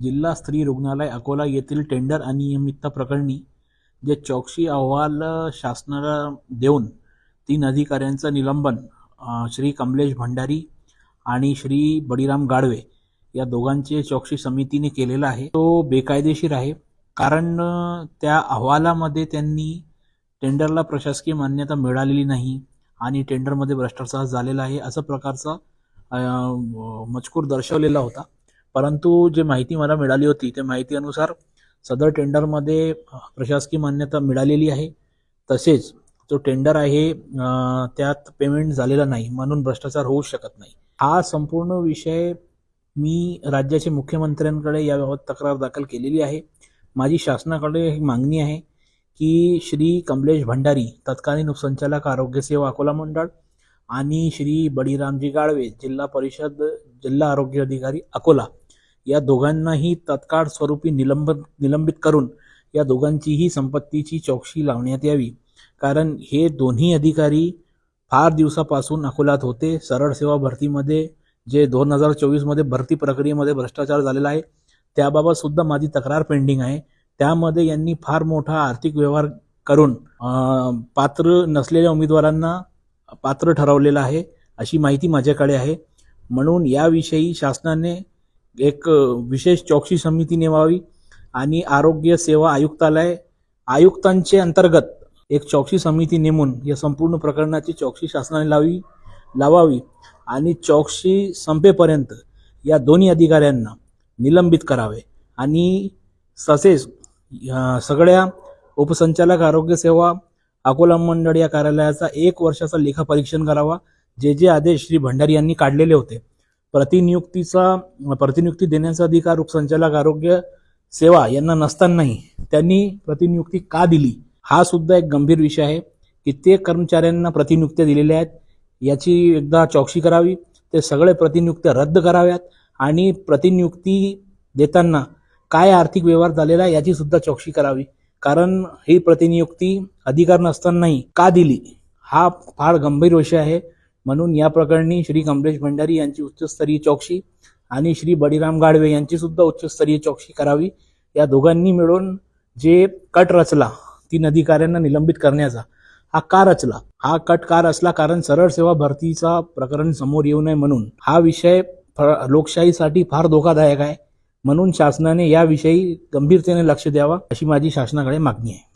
जिल्हा स्त्री रुग्णालय अकोला येथील टेंडर अनियमितता प्रकरणी जे चौकशी अहवाल शासनाला देऊन तीन अधिकाऱ्यांचं निलंबन श्री कमलेश भंडारी आणि श्री बळीराम गाडवे या दोघांचे चौकशी समितीने केलेला आहे. तो बेकायदेशीर आहे कारण त्या अहवालामध्ये त्यांनी टेंडरला प्रशासकीय मान्यता मिळालेली नाही आणि टेंडरमध्ये भ्रष्टाचार झालेला आहे असं प्रकारचा मजकूर दर्शवलेला होता. परंतु जे माहिती मला मिळाली होती त्या माहितीनुसार सदर टेंडरमध्ये प्रशासकीय मान्यता मिळालेली आहे. तसेच जो टेंडर आहे त्यात पेमेंट झालेला नाही म्हणून भ्रष्टाचार होऊ शकत नाही. हा संपूर्ण विषय मी राज्याचे मुख्यमंत्र्यांकडे याबाबत तक्रार दाखल केलेली आहे. माझी शासनाकडे एक मागणी आहे की श्री कमलेश भंडारी तत्कालीन उपसंचालक आरोग्य सेवा अकोला मंडळ आणि श्री बळीरामजी गाळवे जिल्हा परिषद जिल्हा आरोग्य अधिकारी अकोला या दोघांनाही तत्काळ स्वरूपी निलंब निलंबित करून या दोघांचीही संपत्तीची चौकशी लावण्यात यावी. कारण हे दोन्ही अधिकारी फार दिवसापासून अकोल्यात होते. सरळ सेवा भरतीमध्ये जे दोन हजार चोवीसमध्ये भरती प्रक्रियेमध्ये भ्रष्टाचार झालेला आहे त्याबाबत सुद्धा माझी तक्रार पेंडिंग आहे. त्यामध्ये यांनी फार मोठा आर्थिक व्यवहार करून पात्र नसलेल्या उमेदवारांना पात्र ठरवलेलं आहे अशी माहिती माझ्याकडे आहे. म्हणून याविषयी शासनाने एक विशेष चौकशी समिती नेमावी आणि आरोग्य सेवा आयुक्तालय आयुक्तांचे अंतर्गत एक चौकशी समिती नेमून या संपूर्ण प्रकरणाची चौकशी शासनाने लावी लावावी आणि चौकशी संपेपर्यंत या दोन्ही अधिकाऱ्यांना निलंबित करावे आणि तसेच सगळ्या उपसंचालक आरोग्य सेवा अकोला मंडळ या कार्यालयाचा एक वर्षाचा लेखापरीक्षण करावा जे जे आदेश श्री भंडारी यांनी काढलेले होते. प्रतिनियुक्तीचा प्रतिनियुक्ती देण्याचा अधिकार उपसंचालक आरोग्य सेवा यांना नसतानाही त्यांनी प्रतिनियुक्ती का दिली? हा सुद्धा एक गंभीर विषय आहे कित्येक कर्मचाऱ्यांना प्रतिनियुक्त्या दिलेल्या आहेत याची एकदा चौकशी करावी ते सगळे प्रतिनियुक्त्या रद्द कराव्यात आणि प्रतिनियुक्ती देताना काय आर्थिक व्यवहार झालेला आहे याची सुद्धा चौकशी करावी. कारण ही प्रतिनियुक्ती अधिकार नसतानाही का दिली? हा फार गंभीर विषय आहे. म्हणून या प्रकरणी श्री कमलेश भंडारी यांची उच्चस्तरीय चौकशी आणि श्री बळीराम गाडवे यांची सुद्धा उच्चस्तरीय चौकशी करावी. या दोघांनी मिळून जे कट रचला तीन अधिकाऱ्यांना निलंबित करण्याचा हा का रचला? हा कट का रचला? कारण सरळ सेवा भरतीचा प्रकरण समोर येऊ नये म्हणून. हा विषय फ- लोकशाहीसाठी फार धोकादायक आहे. म्हणून शासनाने याविषयी गंभीरतेने लक्ष द्यावा अशी माझी शासनाकडे मागणी आहे.